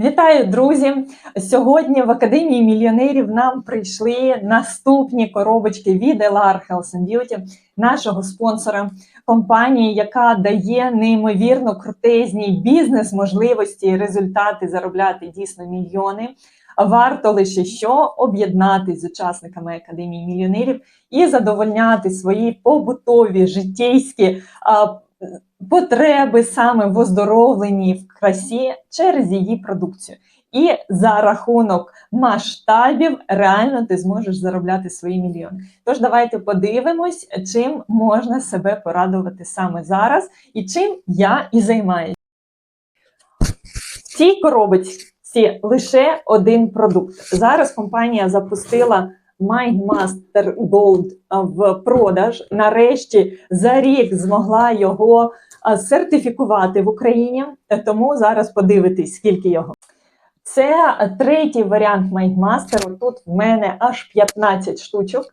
Вітаю, друзі! Сьогодні в Академії мільйонерів нам прийшли наступні коробочки від LR Health and Beauty, нашого спонсора компанії, яка дає неймовірно крутезні бізнес-можливості і результати заробляти дійсно мільйони. Варто лише що об'єднатись з учасниками Академії мільйонерів і задовольняти свої побутові життєйські потреби саме в оздоровленні в красі через її продукцію. І за рахунок масштабів реально ти зможеш заробляти свої мільйони. Тож давайте подивимось, чим можна себе порадувати саме зараз, і чим я і займаюся. В цій коробочці лише один продукт. Зараз компанія запустила MindMaster Gold в продаж. Нарешті за рік змогла його сертифікувати в Україні. Тому зараз подивитись, скільки його. Це третій варіант MindMaster. Тут в мене аж 15 штучок.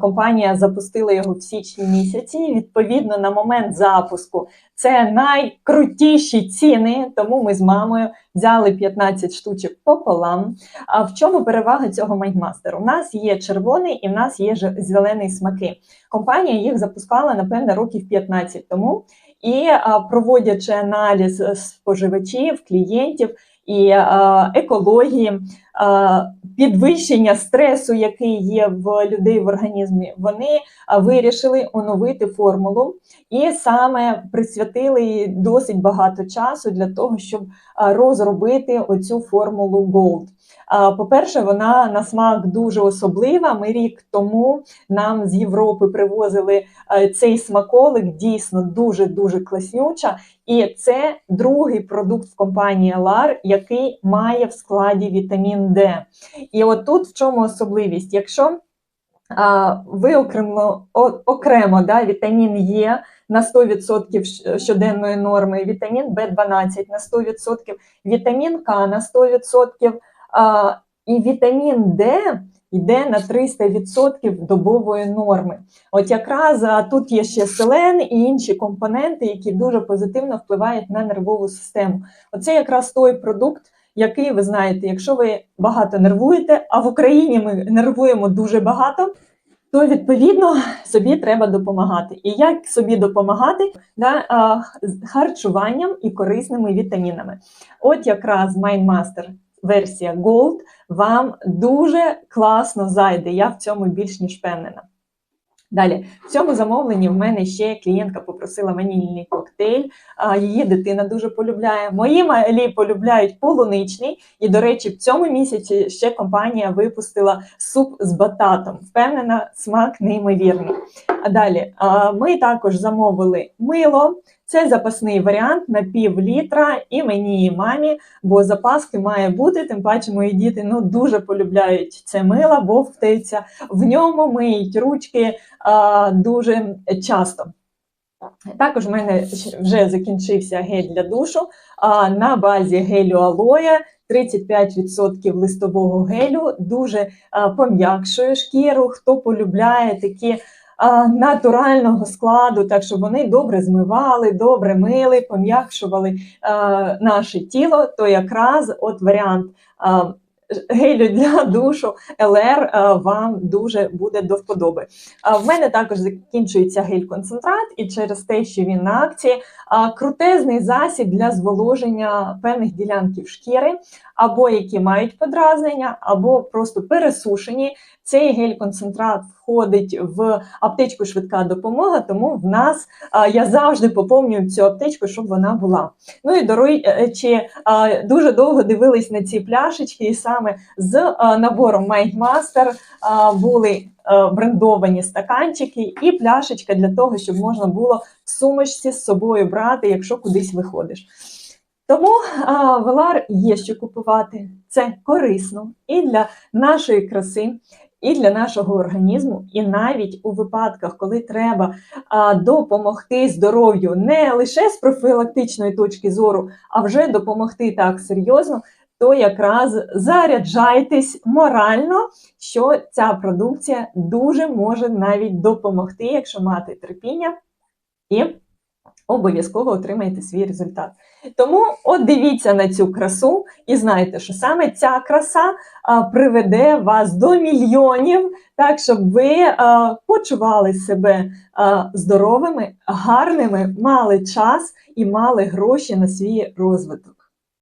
Компанія запустила його в січні місяці. Відповідно, на момент запуску це найкрутіші ціни. Тому ми з мамою взяли 15 штучок пополам. А в чому перевага цього майндмастеру? У нас є червоний і в нас є зелений смаки. Компанія їх запускала напевне років 15 тому. І проводячи аналіз споживачів, клієнтів і екології, підвищення стресу, який є в людей в організмі, вони вирішили оновити формулу і саме присвятили досить багато часу для того, щоб розробити оцю формулу Gold. По-перше, вона на смак дуже особлива. Ми рік тому нам з Європи привозили цей смаколик, дійсно дуже дуже класнюча. І це другий продукт в компанії LAR, який має в складі вітамін Д. І от тут в чому особливість? Якщо ви окремо окремо да, вітамін Е на 100% щоденної норми, вітамін В12 на 100%, вітамін К на 100%, а, і вітамін Д йде на 300% добової норми. От якраз тут є ще селен і інші компоненти, які дуже позитивно впливають на нервову систему. Оце якраз той продукт, який ви знаєте, якщо ви багато нервуєте, а в Україні ми нервуємо дуже багато. То відповідно собі треба допомагати. І як собі допомагати да, харчуванням і корисними вітамінами? От якраз MindMaster версія Gold вам дуже класно зайде. Я в цьому більш ніж впевнена. Далі, в цьому замовленні в мене ще клієнтка попросила ванільний коктейль. Її дитина дуже полюбляє. Мої малі полюбляють полуничний. І, до речі, в цьому місяці ще компанія випустила суп з бататом. Впевнена, смак неймовірний. А далі ми також замовили мило. Це запасний варіант на пів літра і мені, і мамі, бо запаски має бути. Тим паче мої діти ну дуже полюбляють це мило, бо втеться в ньому миють ручки дуже часто. Також в мене вже закінчився гель для душу. На базі гелю алоя 35% листового гелю дуже пом'якшує шкіру. Хто полюбляє такі натурального складу, так щоб вони добре змивали, добре мили, пом'якшували наше тіло, то якраз от варіант гелю для душу ЛР вам дуже буде до вподоби. В мене також закінчується гель-концентрат, і через те, що він на акції, крутезний засіб для зволоження певних ділянків шкіри, або які мають подразнення, або просто пересушені. Цей гель-концентрат входить в аптечку швидка допомога, тому в нас я завжди поповнюю цю аптечку, щоб вона була. Ну і до речі, дуже довго дивились на ці пляшечки, і саме з набором Mindmaster були брендовані стаканчики і пляшечка для того, щоб можна було в сумочці з собою брати, якщо кудись виходиш. Тому а, Велар є що купувати. Це корисно і для нашої краси, і для нашого організму, і навіть у випадках, коли треба а, допомогти здоров'ю. Не лише з профілактичної точки зору, а вже допомогти так серйозно, то якраз заряджайтесь морально, що ця продукція дуже може навіть допомогти, якщо мати терпіння і обов'язково отримаєте свій результат. Тому от дивіться на цю красу і знайте, що саме ця краса а, приведе вас до мільйонів, так щоб ви а, почували себе а, здоровими, гарними, мали час і мали гроші на свій розвиток.